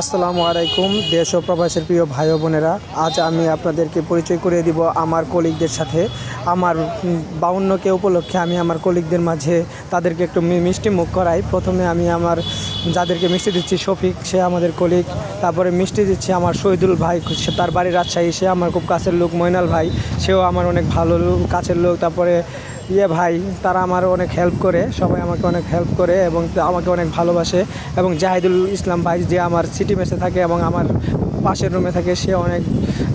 আসসালামু আলাইকুম, দেশ ও প্রবাসের প্রিয় ভাই বোনেরা। আজ আমি আপনাদেরকে পরিচয় করিয়ে দিব আমার কলিগদের সাথে। আমার বাউন্নকে উপলক্ষে আমি আমার কলিগদের মাঝে তাদেরকে একটু মিষ্টি মুখ করাই। প্রথমে আমি আমার যাদেরকে মিষ্টি দিচ্ছি, শফিক, সে আমাদের কলিগ। তারপরে মিষ্টি দিচ্ছি আমার শহীদুল ভাই তার বাড়ি রাজশাহী, সে আমার খুব কাছের লোক ময়নাল ভাই, সেও আমার অনেক ভালো কাছের লোক। তারপরে ইয়ে ভাই, তারা আমার অনেক হেল্প করে, সবাই আমাকে অনেক হেল্প করে এবং আমাকে অনেক ভালোবাসে এবং জাহিদুল ইসলাম ভাই যে আমার সিটি মেসে থাকে এবং আমার পাশের রুমে থাকে, সে অনেক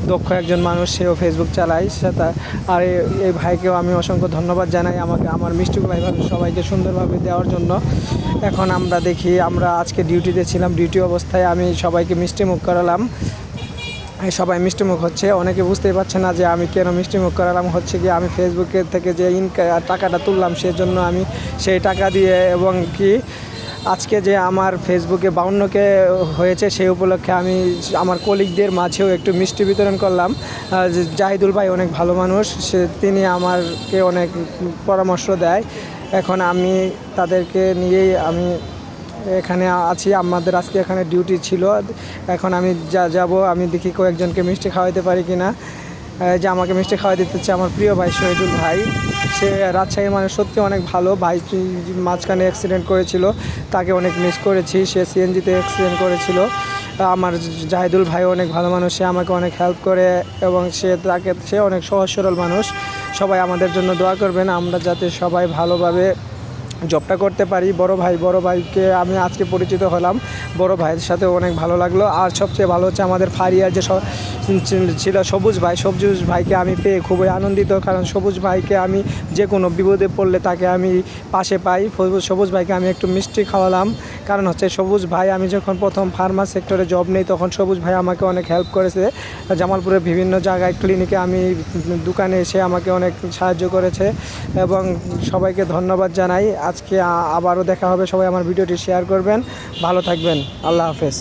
দক্ষ একজন মানুষ, সেও ফেসবুক চালায়, সে তা- আর এই ভাইকেও আমি অসংখ্য ধন্যবাদ জানাই আমাকে, আমার মিষ্টিগুলো এইভাবে সবাইকে সুন্দরভাবে দেওয়ার জন্য। এখন আমরা দেখি, আমরা আজকে ডিউটিতে ছিলাম ডিউটি অবস্থায় আমি সবাইকে মিষ্টি মুখ করালাম। সবাই মিষ্টিমুখ হচ্ছে। অনেকে বুঝতেই পারছে না যে আমি কেন মিষ্টিমুখ করালাম। হচ্ছে কি আমি ফেসবুকে থেকে যে ইনকা টাকাটা তুললাম, সেজন্য আমি সেই টাকা দিয়ে এবং কি আজকে যে আমার ফেসবুকে বাউন্নকে হয়েছে, সেই উপলক্ষে আমি আমার কলিগদের মাঝেও একটু মিষ্টি বিতরণ করলাম। জাহিদুল ভাই অনেক ভালো মানুষ, সে, তিনি আমাকে অনেক পরামর্শ দেয়। এখন আমি তাদেরকে নিয়েই আমি এখানে আছি, আমাদের আজকে এখানে ডিউটি ছিল। এখন আমি যা যাব, আমি দেখি কয়েকজনকে মিষ্টি খাওয়াইতে পারি কিনা। এই যে আমাকে মিষ্টি খাওয়াই দিতে হচ্ছে আমার প্রিয় ভাই শহীদুল ভাই। সে রাজশাহী মানুষ, সত্যি অনেক ভালো। ভাই মাঝখানে অ্যাক্সিডেন্ট করেছিল, তাকে অনেক মিস করেছি। সে সিএনজিতে অ্যাক্সিডেন্ট করেছিল। আমার জাহিদুল ভাই অনেক ভালো মানুষ, সে আমাকে অনেক হেল্প করে এবং সে তাকে, সে অনেক সহজ সরল মানুষ। সবাই আমাদের জন্য দোয়া করবেন। আমরা যাতে সবাই ভালোভাবে জবটা করতে পারি। বড় ভাই, বড় ভাইকে আমি আজকে পরিচিত হলাম। বড় ভাইয়ের সাথে অনেক ভালো লাগল। আর সবচেয়ে ভালো হচ্ছে আমাদের ফারিয়ার যে ছিল সবুজ ভাই, সবুজ ভাইকে আমি পেয়ে খুবই আনন্দিত। কারণ সবুজ ভাইকে আমি যে কোনো বিপদে পড়লে তাকে আমি পাশে পাই। সবুজ ভাইকে আমি একটু মিষ্টি খাওয়ালাম। কারণ হচ্ছে সবুজ ভাই, আমি যখন প্রথম ফার্মা সেক্টরে জব নেই, তখন সবুজ ভাই আমাকে অনেক হেল্প করেছে। জামালপুরের বিভিন্ন জায়গায় ক্লিনিকে আমি দোকানে এসে আমাকে অনেক সাহায্য করেছে। এবং সবাইকে ধন্যবাদ জানাই। আজকে আবারও দেখা হবে। সবাই আমার ভিডিওটি শেয়ার করবেন। ভালো থাকবেন। আল্লাহ হাফেজ।